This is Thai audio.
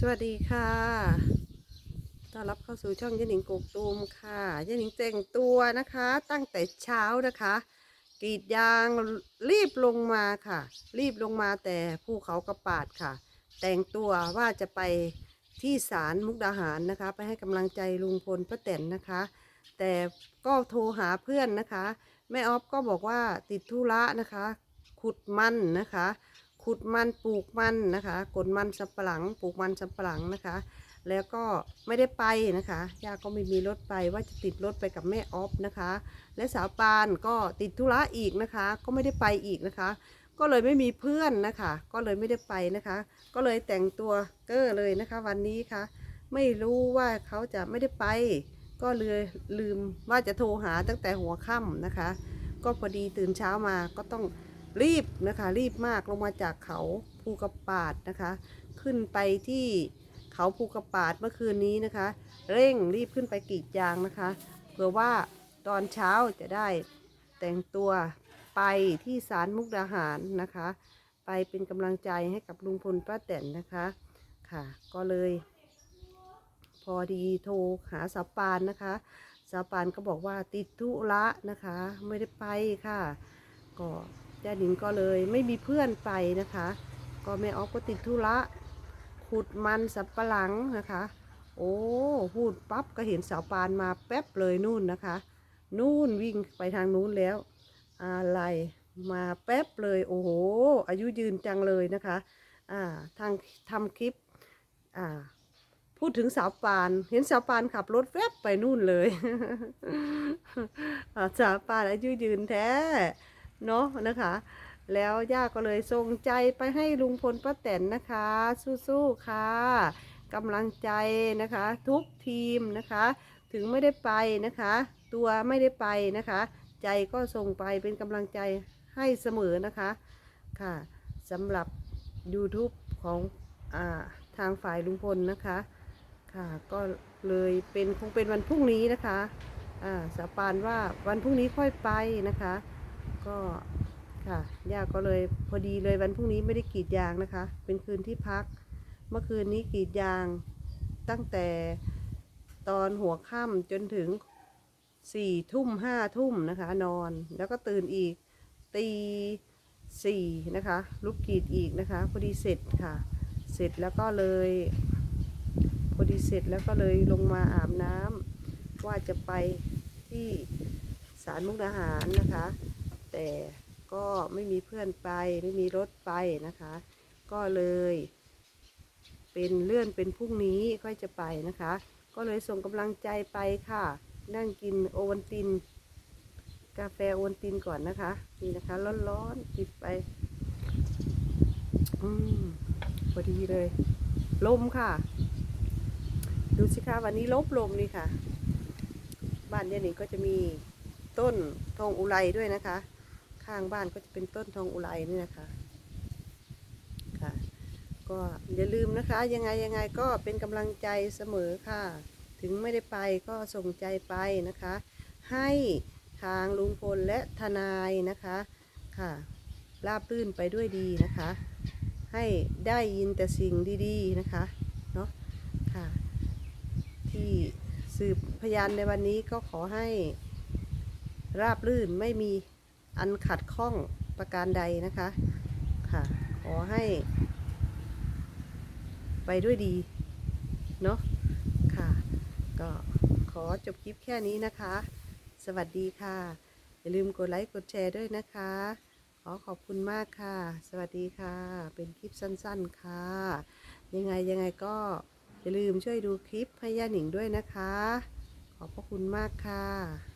สวัสดีค่ะต้อนรับเข้าสู่ช่องยะหนิงกกตูมค่ะยะหนิงแต่งตัวนะคะ ตั้งแต่เช้านะคะกรีดยางรีบลงมาค่ะ รีบลงมาแต่ภูเขากระปาดค่ะ แต่งตัวว่าจะไปที่ศาลมุกดาหารนะคะ ไปให้กำลังใจลุงพลป้าแตนนะคะ แต่ก็โทรหาเพื่อนนะคะ แม่ออฟก็บอกว่าติดธุระนะคะ ขุดมันนะคะ ขุดมันปลูกมันนะคะกดมันสับปะหลัง ปลูกมันสับปะหลังนะคะ แล้วก็ไม่ได้ไปนะคะย่าก็ไม่มีรถไปว่าจะติดรถไปกับแม่ออฟนะคะ และสาวปานก็ติดธุระอีกนะคะ ก็ไม่ได้ไปอีกนะคะ ก็เลยไม่มีเพื่อนนะคะ ก็เลยไม่ได้ไปนะคะ ก็เลยแต่งตัวเก้อเลยนะคะ วันนี้ค่ะ ไม่รู้ว่าเขาจะไม่ได้ไป ก็เลยลืมว่าจะโทรหาตั้งแต่หัวค่ำนะคะ ก็พอดีตื่นเช้ามาก็ต้อง รีบนะคะรีบมากลงมาจากเขาภูกระปาดนะคะ ขึ้นไปที่เขาภูกระปาดเมื่อคืนนี้นะคะ เร่งรีบขึ้นไปกรีดยางนะคะเผื่อว่าตอนเช้าจะได้แต่งตัวไปที่ศาลมุกดาหารนะคะ ไปเป็นกำลังใจให้กับลุงพลป้าแตนนะคะค่ะ ก็เลย พอดีโทรหาสาวปานนะคะสาวปานก็บอกว่าติดธุระนะคะ ไม่ได้ไปค่ะ ก็ ญาติหญิงก็เลยไม่มีเพื่อนไปนะคะ ก็แม่ออฟก็ติดธุระขุดมันสับปะหลังนะคะ โอ้พูดปั๊บก็เห็นสาวปานมาแป๊บเลยนู่นนะคะ นู่นวิ่งไปทางนู้นแล้ว อะไรมาแป๊บเลยโอ้โห อายุยืนจังเลยนะคะอ่าทางทำคลิปอ่าพูดถึงสาวปาน เห็นสาวปานขับรถแวบไปนู่นเลยสาวปานอายุยืนแท้ เนาะนะคะ แล้วย่าก็เลยส่งใจไปให้ลุงพลป้าแตนนะคะ สู้ๆค่ะกำลังใจนะคะ ทุกทีมนะคะ ถึงไม่ได้ไปนะคะ ตัวไม่ได้ไปนะคะ ใจก็ส่งไปเป็นกำลังใจให้เสมอนะคะค่ะสำหรับ YouTube ของอาทางฝ่ายลุงพลนะคะ ค่ะก็เลยเป็นคงเป็นวันพรุ่งนี้นะคะอ่าสาปานว่าวันพรุ่งนี้ค่อยไปนะคะ ก็ค่ะย่าก็เลยพอดีเลยวันพรุ่งนี้ไม่ได้กรีดยางนะคะ เป็นคืนที่พัก เมื่อคืนนี้กรีดยางตั้งแต่ตอนหัวค่ำจนถึงสี่ทุ่มห้าทุ่มนะคะ นอนแล้วก็ตื่นอีกตีสี่นะคะลุกกรีดอีกนะคะพอดีเสร็จค่ะ เสร็จแล้วก็เลยพอดีเสร็จแล้วก็เลยลงมาอาบน้ำว่าจะไปที่ศาลมุกดาหารนะคะ แต่ก็ไม่มีเพื่อนไปไม่มีรถไปนะคะ ก็เลย เป็นเลื่อนเป็นพรุ่งนี้ค่อยจะไปนะคะ ก็เลยส่งกำลังใจไปค่ะ นั่งกินโอวัลติน กาแฟโอวัลตินก่อนนะคะ นี่นะคะ ร้อนๆจิบไปอืมพอดีเลย ลมค่ะ ดูสิคะวันนี้ลบลมนี่ค่ะ บ้านเนี่ยนี่ก็จะมีต้นทองอุไรด้วยนะคะ ข้างบ้านก็จะเป็นต้นทองอุไรนี่นะคะค่ะ ก็อย่าลืมนะคะ ยังไงยังไงก็เป็นกำลังใจเสมอค่ะ ถึงไม่ได้ไปก็ส่งใจไปนะคะ ให้ทางลุงพลและทนายนะคะค่ะราบรื่นไปด้วยดีนะคะ ให้ได้ยินแต่สิ่งดีๆนะคะเนาะค่ะที่สืบพยานในวันนี้ก็ขอให้ราบรื่นไม่มี อันขัดข้องประการใดนะคะค่ะ ขอให้ ไปด้วยดี เนาะค่ะ ก็ขอจบคลิปแค่นี้นะคะ สวัสดีค่ะ อย่าลืมกดไลค์กดแชร์ด้วยนะคะ ขอขอบคุณมากค่ะ สวัสดีค่ะ เป็นคลิปสั้นๆค่ะ ยังไงยังไงก็ อย่าลืมช่วยดูคลิปให้ย่าหนิงด้วยนะคะ ขอบพระคุณมากค่ะ